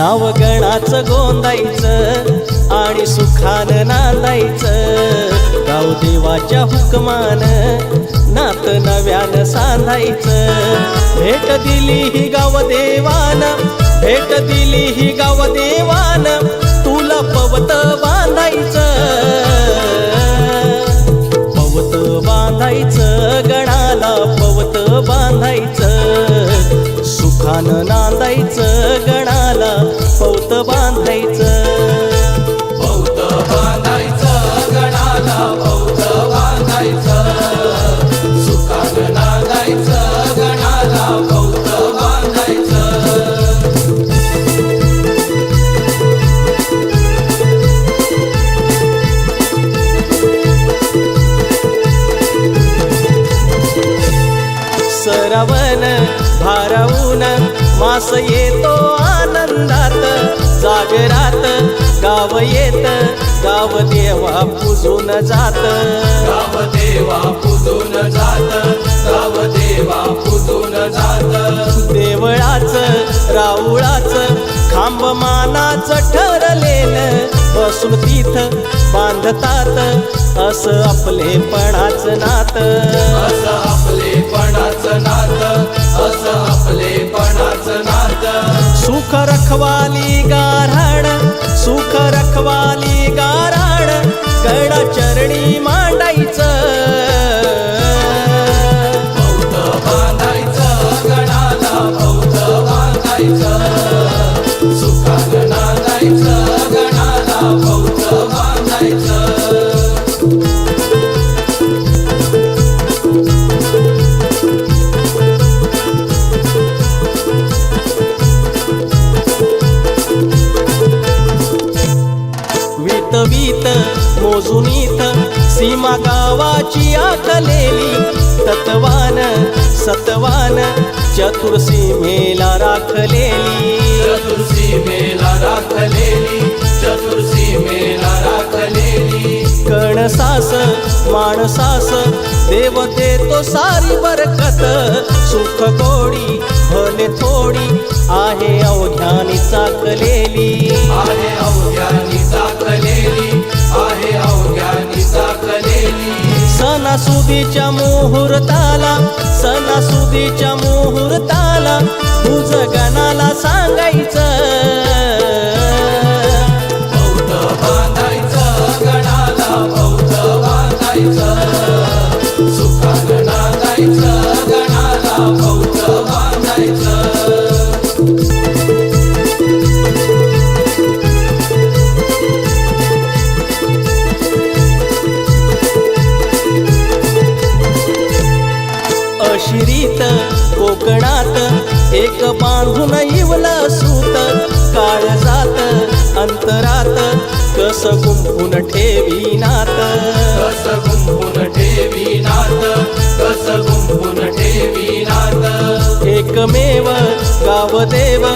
नाव गणाच गोंदायचं आणि सुखानं नांदायचं. गाव देवाच्या हुकमान नात नव्यानं सांधायचं. भेट दिली ही गाव देवान भेट दिली ही गाव देवान तुला पवत बांधायचं. पवत बांधायचं गणाला पवत बांधायचं. सुखानं नांदायचं सरवण भारावून मास येतो आनंदात. जागरात गाव येत गाव देवा पुजून जात. गाव देवा पुजून जात गाव देवा पुजून जात. देवळाच राऊळाच खांब मानाचं ठरलेलं. बसून तिथ बांधतात असं आपलेपणाचं नात. सुख रखवाली गाराड सुख रखवाली गाराड गडा चरणी मांडायचं. पौत बांधायचं गणाला पौत बांधायचं. मोजून इथ सीमा गावाची आखलेली तत्वान सत्वान चतुर्सीमेला राखलेली. चतुर्सी मेला राखलेली चतुर्सी मेला राखलेली. कणसास माणसास देव देतो सारी बरकत. सुख गोडी भले थोडी आहे अवघ्यानी चाकलेली. आहे अवघ्यानी सणासुदीच्या मुहूर्ताला सणासुदीच्या मुहूर्ताला तुझ गणाला सांगायचं. पौत बांधायचं गणाला पौत सुखानं नांदायचं गणाला अशिरीत कोकणात. एक बांधून इवला सूत काळजात अंतरात. कस गुंफून ठेवी नात. कस गुंफून ठेवी नात. कस गुंफून ठेवी नात. एकमेव गावदेव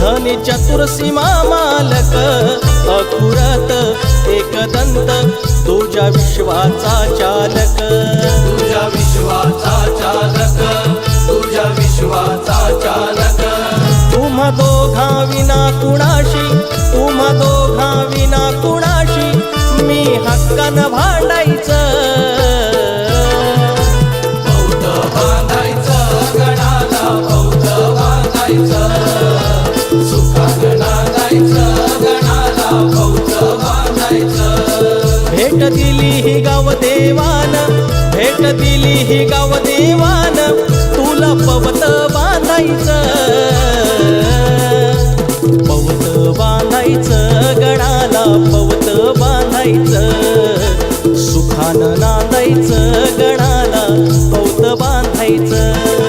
धनी चतुर्सीमा मालक. अकुरत एकदंत तुझ्या विश्वाचा चालक. चालक तुम्हा दोघा विना कुणाशी तुम्हा दोघा विना कुणाशी मी हक्कानं भांडायचं. पौत बांधायचं गणाला पौत बांधायचं. सुखानं नांदायचं गणाला पौत बांधायचं. भेट दिली ही गाव देवान भेट दिली ही गाव देवान तुला पवत बांधायचं. पवत बांधायचं गणाला पवत बांधायचं. सुखानं नांदायचं गणाला पवत बांधायचं.